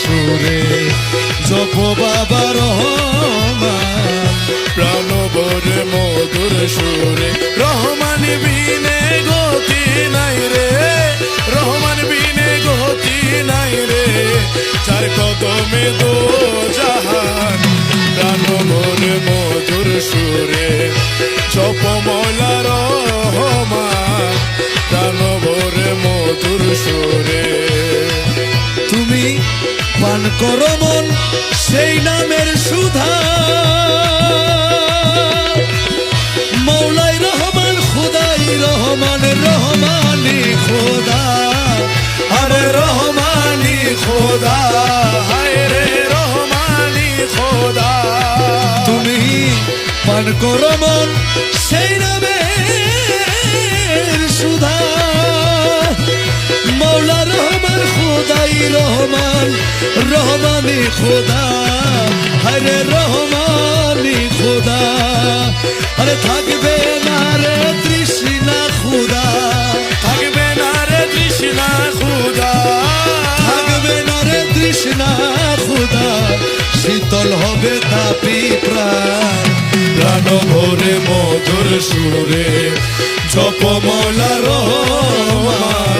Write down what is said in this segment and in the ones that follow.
সুরে জপ বাবা রহমান প্রাণবরে মধুর সুরে রহমান বিনে গতি নাই রে। পান করো মন সেই নামের সুধা মৌলাই রহমান, খুদাই রহমান রহমানি খোদা। আরে রহমানি খোদা, হায় রে রহমানি খোদা। তুমি পান করো মন সেই নামের রহমানি খোদা হরে রহমানি খোদা। আরে থাকবে না রে তৃষ্ণা খুদা। থাকবে না রে তৃষ্ণা খুদা। থাকবে না রে তৃষ্ণা খুদা। শীতল হবে তাপি প্রাণ। প্রাণ ভরে মধুর সুরে জপ মলা রহমান।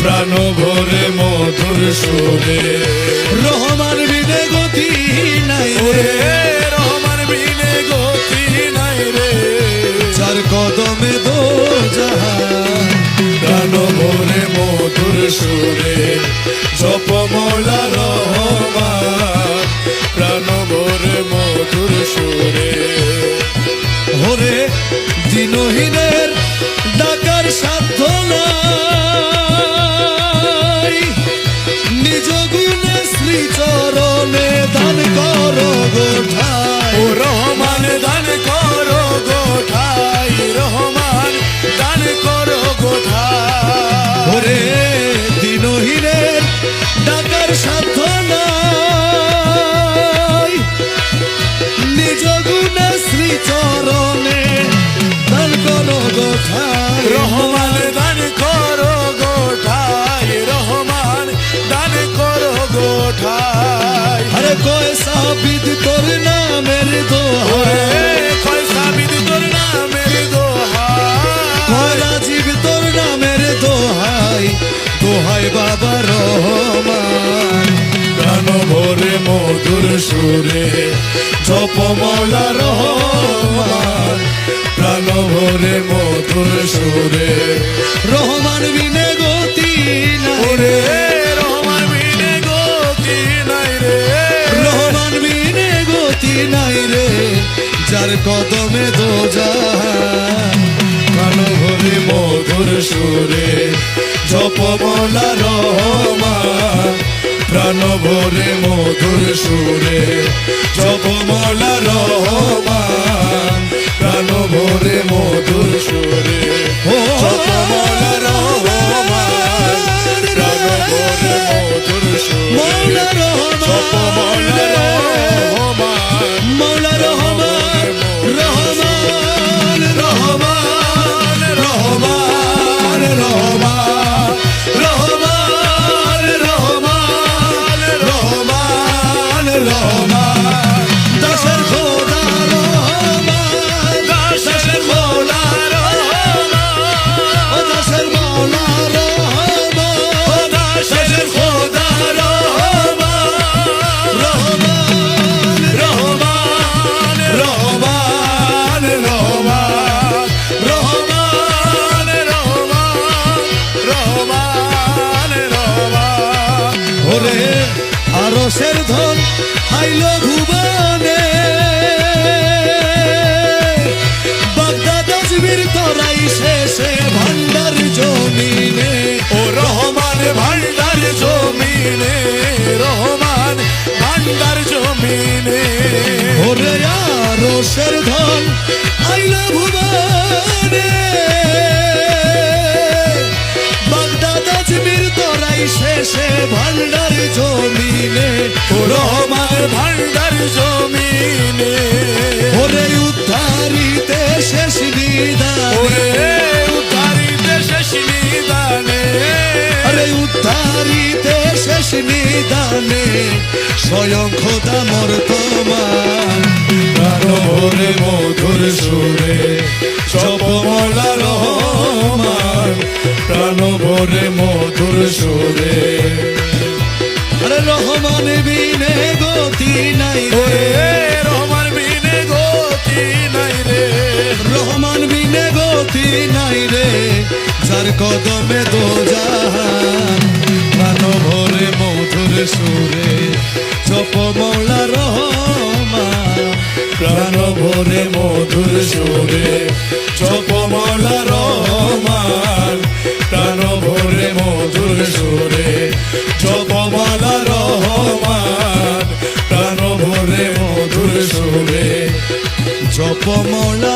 প্রাণ ভরে মধুর সুরে। রহমান বিনে গতি নাই রে। রহমান বিনে গতি নাই রে। চার কদমে দো প্রাণ ভরে মধুর সুরে। জপ মলা রহমান প্রাণ ভরে মধুর সুরে। ওরে দিনহীনের সাবিদ তোর নামের দোহাই। কয় সাবিত তোর নামের দোহাই? কয় রাজীব তোর নামের দোহাই। দোহাই বাবা রহমান। প্রাণ ভরে মধুর সুরে রহমান। প্রাণ ভরে মধুর সুরে তোমার কদমে দো কান ভরে মধুর সুরে জপমলা রহমা। প্রাণ ভরে মধুর সুরে জপ বলা রহমা। ওরে আরসের ধন হাইল ভুবনে সে ভান্ডার জমিনে ওরা ভান্ডার জমিনে। ওরে উদ্ধারিতে শেষ নিদান ওরে উদ্ধারিতে শেষ নিদানে আরে উদ্ধারিতে শেষ নিদানে স্বয়ং খোদা মর তোমার মধুর সুরে সব মলা রহমান। ভরে মধুর সুরে। আরে রহমান বিনে গতি নাই রে। রহমান বিনে গতি নাই রে। রহমান বিনে গতি নাই রে। যার কদমে দো জাহান প্রাণ ভরে মধুর সুরে। জপ মৌলা রহমান প্রাণ ভরে মধুর সুরে। জপ মৌলা রহমান সুরে জপ মালা রহমান প্রাণ ভরে মধুর সুরে। জপ মৌলা রহমান